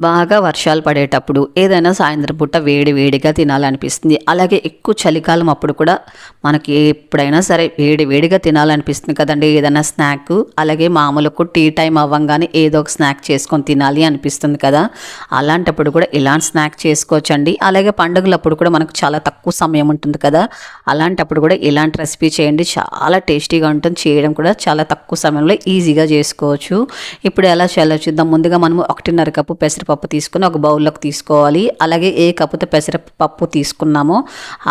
బాగా వర్షాలు పడేటప్పుడు ఏదైనా సాయంత్రం పూట వేడి వేడిగా తినాలనిపిస్తుంది. అలాగే ఎక్కువ చలికాలం అప్పుడు కూడా మనకి ఎప్పుడైనా సరే వేడి వేడిగా తినాలనిపిస్తుంది కదండి. ఏదైనా స్నాక్ అలాగే మామూలుకు టీ టైం అవ్వంగానే ఏదో ఒక స్నాక్ చేసుకొని తినాలి అనిపిస్తుంది కదా. అలాంటప్పుడు కూడా ఇలాంటి స్నాక్ చేసుకోవచ్చండి. అలాగే పండుగలప్పుడు కూడా మనకు చాలా తక్కువ సమయం ఉంటుంది కదా. అలాంటప్పుడు కూడా ఇలాంటి రెసిపీ చేయండి. చాలా టేస్టీగా ఉంటుంది. చేయడం కూడా చాలా తక్కువ సమయంలో ఈజీగా చేసుకోవచ్చు. ఇప్పుడు ఎలా చేయాలో చూద్దాం. ముందుగా మనము ఒకటిన్నర కప్పు పప్పు తీసుకుని ఒక బౌల్లోకి తీసుకోవాలి. అలాగే ఏ కప్పుతో పెసరపప్పు తీసుకున్నామో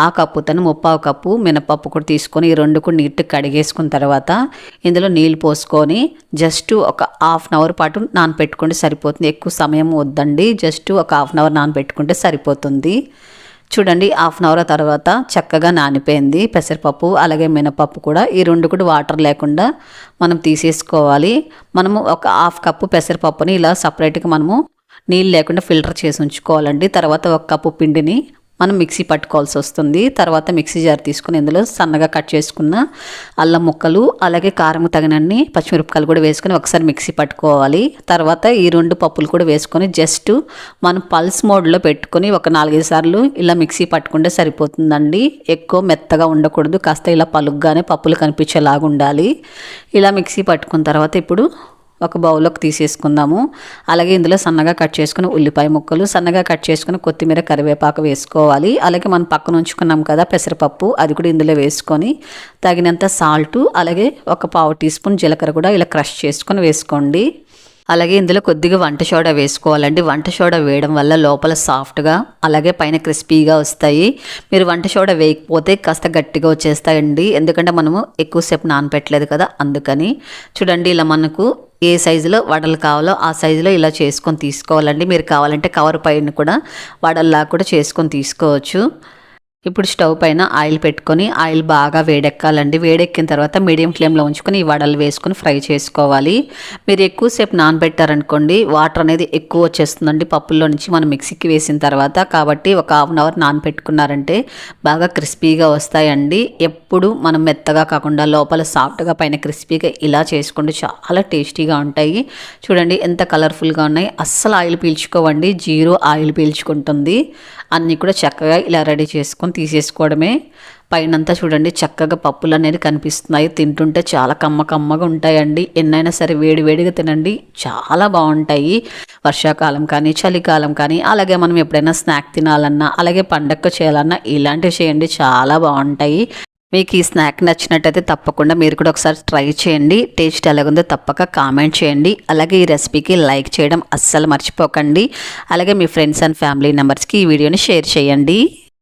ఆ కప్పుతో ముప్పావు కప్పు మినపప్పు కూడా తీసుకొని ఈ రెండు కూడా నీట్గా కడిగేసుకున్న తర్వాత ఇందులో నీళ్ళు పోసుకొని జస్ట్ ఒక హాఫ్ అన్ అవర్ పాటు నానపెట్టుకుంటే సరిపోతుంది. ఎక్కువ సమయం వద్దండి. జస్ట్ ఒక హాఫ్ అన్ అవర్ నానపెట్టుకుంటే సరిపోతుంది. చూడండి హాఫ్ అన్ అవర్ తర్వాత చక్కగా నానిపోయింది పెసరపప్పు అలాగే మినపప్పు కూడా. ఈ రెండు కూడా వాటర్ లేకుండా మనం తీసేసుకోవాలి. మనము ఒక హాఫ్ కప్పు పెసరపప్పుని ఇలా సపరేట్గా మనము నీళ్ళు లేకుండా ఫిల్టర్ చేసి ఉంచుకోవాలండి. తర్వాత ఒక కప్పు పిండిని మనం మిక్సీ పట్టుకోవాల్సి వస్తుంది. తర్వాత మిక్సీ జార్ తీసుకుని ఇందులో సన్నగా కట్ చేసుకున్న అల్లం ముక్కలు అలాగే కారం తగినన్ని పచ్చిమిరపకాయలు కూడా వేసుకొని ఒకసారి మిక్సీ పట్టుకోవాలి. తర్వాత ఈ రెండు పప్పులు కూడా వేసుకొని జస్ట్ మనం పల్స్ మోడ్లో పెట్టుకొని ఒక నాలుగైదు సార్లు ఇలా మిక్సీ పట్టుకుంటే సరిపోతుందండి. ఎక్కువ మెత్తగా ఉండకూడదు. కాస్త ఇలా పలుగ్గానే పప్పులు కనిపించేలాగా ఉండాలి. ఇలా మిక్సీ పట్టుకున్న తర్వాత ఇప్పుడు ఒక బౌల్లోకి తీసేసుకుందాము. అలాగే ఇందులో సన్నగా కట్ చేసుకుని ఉల్లిపాయ ముక్కలు సన్నగా కట్ చేసుకుని కొత్తిమీర కరివేపాకు వేసుకోవాలి. అలాగే మనం పక్కన ఉంచుకున్నాం కదా పెసరపప్పు అది కూడా ఇందులో వేసుకొని తగినంత సాల్టు అలాగే ఒక పావు టీ స్పూన్ జీలకర్ర కూడా ఇలా క్రష్ చేసుకొని వేసుకోండి. అలాగే ఇందులో కొద్దిగా వంట సోడా వేసుకోవాలండి. వంట సోడా వేయడం వల్ల లోపల సాఫ్ట్గా అలాగే పైన క్రిస్పీగా వస్తాయి. మీరు వంట సోడా వేయకపోతే కాస్త గట్టిగా వచ్చేస్తాయండి. ఎందుకంటే మనము ఎక్కువసేపు నానపెట్టలేదు కదా అందుకని. చూడండి ఇలా మనకు ఏ సైజులో వడలు కావాలో ఆ సైజులో ఇలా చేసుకొని తీసుకోవాలండి. మీరు కావాలంటే కవర్ పైన కూడా వడల్లా కూడా చేసుకొని తీసుకోవచ్చు. ఇప్పుడు స్టవ్ పైన ఆయిల్ పెట్టుకొని ఆయిల్ బాగా వేడెక్కాలండి. వేడెక్కిన తర్వాత మీడియం ఫ్లేమ్లో ఉంచుకొని ఈ వడలు వేసుకొని ఫ్రై చేసుకోవాలి. మీరు ఎక్కువసేపు నానబెట్టారనుకోండి వాటర్ అనేది ఎక్కువ వచ్చేస్తుందండి పప్పుల్లో నుంచి. మనం మిక్సీకి వేసిన తర్వాత కాబట్టి ఒక హాఫ్ అన్ అవర్ నానబెట్టుకున్నారంటే బాగా క్రిస్పీగా వస్తాయండి. ఎప్పుడు మనం మెత్తగా కాకుండా లోపల సాఫ్ట్గా పైన క్రిస్పీగా ఇలా చేసుకుంటే చాలా టేస్టీగా ఉంటాయి. చూడండి ఎంత కలర్ఫుల్గా ఉన్నాయి. అస్సలు ఆయిల్ పీల్చుకోవండి. జీరో ఆయిల్ పీల్చుకుంటుంది. అన్నీ కూడా చక్కగా ఇలా రెడీ చేసుకొని తీసేసుకోవడమే. పైనంతా చూడండి చక్కగా పప్పులు అనేది కనిపిస్తున్నాయి. తింటుంటే చాలా కమ్మ కమ్మగా ఉంటాయండి. ఎన్నైనా సరే వేడి వేడిగా తినండి. చాలా బాగుంటాయి. వర్షాకాలం కానీ చలికాలం కానీ అలాగే మనం ఎప్పుడైనా స్నాక్ తినాలన్నా అలాగే పండగ చేయాలన్నా ఇలాంటివి చేయండి. చాలా బాగుంటాయి. మీకు ఈ స్నాక్ నచ్చినట్టయితే తప్పకుండా మీరు కూడా ఒకసారి ట్రై చేయండి. టేస్ట్ ఎలాగుందో తప్పక కామెంట్ చేయండి. అలాగే ఈ రెసిపీకి లైక్ చేయడం అస్సలు మర్చిపోకండి. అలాగే మీ ఫ్రెండ్స్ అండ్ ఫ్యామిలీ మెంబర్స్కి ఈ వీడియోని షేర్ చేయండి.